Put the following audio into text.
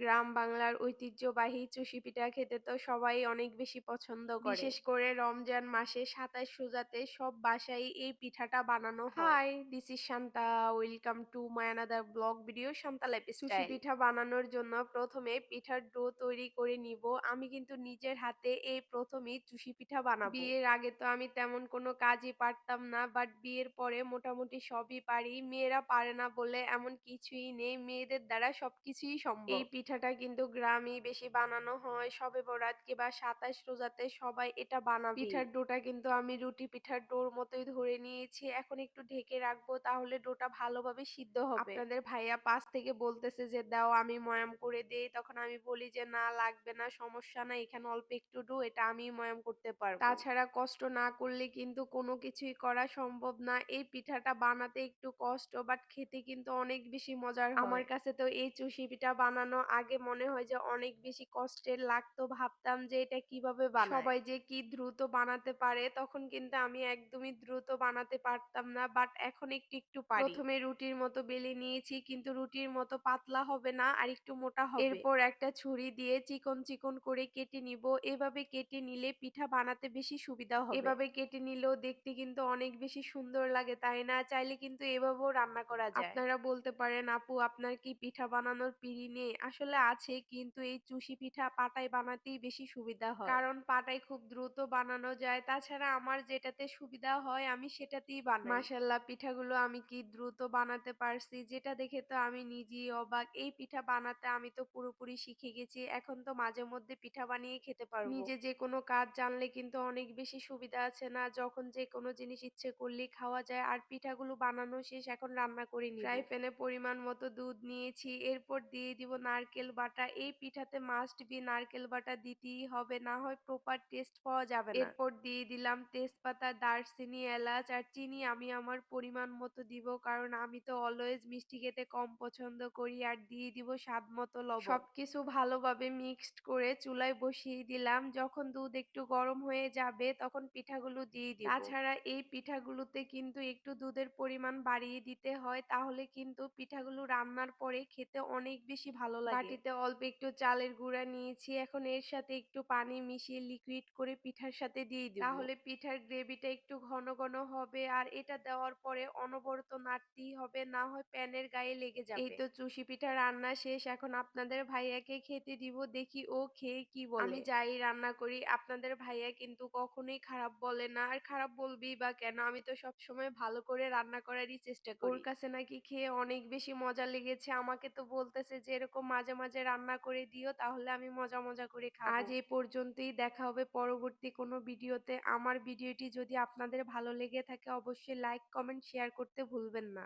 গ্রাম বাংলার ঐতিহ্যবাহী চুষি পিঠা খেতে তো সবাই অনেক বেশি পছন্দ করে। বিশেষ করে রমজান মাসে সাতাশ রোজাতে সব বাসায় এই পিঠাটা বানানো হয়। This is Shanta welcome to my another blog video Shanta life চুষি পিঠা বানানোর জন্য প্রথমে পিঠার ডো তৈরি করে নিব। আমি কিন্তু নিজের হাতে এই প্রথমেই চুষি পিঠা বানাবো। বিয়ের আগে তো আমি তেমন কোনো কাজই পারতাম না বাট বিয়ের পরে মোটামুটি সবই পারি। মেয়েরা পারে না বলে এমন কিছুই নেই। মেয়েদের দ্বারা সবকিছুই সম্ভব। এই পিঠাটা কিন্তু গ্রামেই বেশি বানানো হয় সবে বরাত কিংবা সাতাশ রোজাতে সবাই এটা বানাবে। পিঠার ডোটা কিন্তু আমি রুটি পিঠার ডোর মতোই ধরে নিয়েছি এখন একটু ঢেকে রাখব তাহলে ডোটা ভালোভাবে সিদ্ধ হবে। আপনাদের ভাইয়া পাশ থেকে বলতেছে যে দাও আমি ময়াম করে দেই। তখন আমি বলি যে না লাগবে না সমস্যা না এখানে অল্প একটু ডো এটা আমি ময়াম করতে পারব। তাছাড়া কষ্ট না করলে কিন্তু কোনো কিছুই করা সম্ভব না। এই পিঠাটা বানাতে একটু কষ্ট বাট খেতে কিন্তু অনেক বেশি মজার আমার কাছে তো এই চুষি পিঠা বানানো আগে মনে হয় যে অনেক বেশি কষ্টের লাগতো ভাবতাম যে এটা কীভাবে বানায়। সবাই যে কি দ্রুত বানাতে পারে তখন কিন্তু আমি একদমই দ্রুত বানাতে পারতাম না বাট এখন একটু একটু পারি। প্রথমে রুটির মতো বেলে নিয়েছি কিন্তু রুটির মতো পাতলা হবে না আর একটু মোটা হবে। এরপর একটা ছুরি দিয়ে চিকন চিকন করে কেটে নিব। এভাবে কেটে নিলে পিঠা বানাতে বেশি সুবিধা হবে। এভাবে কেটে নিলেও দেখতে কিন্তু অনেক বেশি সুন্দর লাগে তাই না? চাইলে কিন্তু এভাবেও রান্না করা যায়। আপনারা বলতে পারেন আপু আপনার কি পিঠা বানানোর পিড়ি নেই? আসলে আছে কিন্তু এই চুষি পিঠা পাটায় বানাতেই বেশি সুবিধা হয়। কারণ পাটায় খুব দ্রুত বানানো যায়। তাছাড়া আমার যেটাতে সুবিধা হয় আমি সেটাতেই বানাই। মাশাল্লাহ পিঠাগুলো আমি কি দ্রুত বানাতে পারছি? যেটা দেখে তো আমি নিজেই অবাক। এই পিঠা বানাতে আমি তো পুরোপুরি শিখে গেছি। এখন তো মাঝে মধ্যে পিঠা বানিয়ে খেতে পারব। নিজে যে কোনো কাজ জানলে কিন্তু অনেক বেশি সুবিধা আছে না? যখন যে কোনো জিনিস ইচ্ছে করলেই খাওয়া যায়। আর পিঠাগুলো বানানো শেষ এখন রান্না করে নিই ফ্রাই প্যানে পরিমাণ মতো দুধ নিয়েছি। এরপর দিয়ে দিব নারকেল বাটা এই পিঠাতে মাস্ট বি নারকেল বাটা দিতেই হবে না হয় প্রপার টেস্ট পাওয়া যাবে না। এরপর দিয়ে দিলাম তেজপাতা দারচিনি এলাচ আর চিনি আমি আমার পরিমাণ মতো দিব কারণ আমি তো অলওয়েজ মিষ্টি খেতে কম পছন্দ করি আর দিয়ে দিব স্বাদ মতো লবণ। সবকিছু ভালোভাবে মিক্সড করে চুলায় বসিয়ে দিলাম যখন দুধ একটু গরম হয়ে যাবে তখন পিঠাগুলো দিয়ে দিব। তাছাড়া এই পিঠাগুলোতে কিন্তু একটু দুধের পরিমাণ বাড়িয়ে দিতে হয় তাহলে কিন্তু পিঠাগুলো রান্নার পরে খেতে অনেক বেশি ভালো লাগে। বাটিতে অল্প একটু চালের গুঁড়া নিয়েছি। এখন এর সাথে একটু পানি মিশিয়ে লিকুইড করে পিঠার সাথে দিয়ে দিব। তাহলে পিঠার গ্রেভিটা একটু ঘন ঘন হবে আর এটা দেওয়ার পরে অনবরত নাড়তেই হবে না হয় প্যানের গায়ে লেগে যাবে। এই তো চুষি পিঠা রান্না শেষ। এখন আপনাদের ভাইয়াকে খেতে দিব দেখি ও খেয়ে কি বলে। আমি যাই রান্না করি। আপনাদের ভাইয়া কিন্তু কখনোই খারাপ বলে না। আর খারাপ বলবি বা কেন? আমি তো সবসময় ভালো করে রান্না করারই চেষ্টা করি। ওর কাছে নাকি খেয়ে অনেক বেশি মজা লেগেছে। আমাকে তো বলতেছে যে এরকম মাঝে মাঝে রান্না করে দিও, তাহলে আমি মজা মজা করে খাব। আজ এই পর্যন্তই, দেখা হবে পরবর্তী কোনো ভিডিওতে। আমার ভিডিওটি যদি আপনাদের ভালো লেগে থাকে, অবশ্যই লাইক কমেন্ট শেয়ার করতে ভুলবেন না।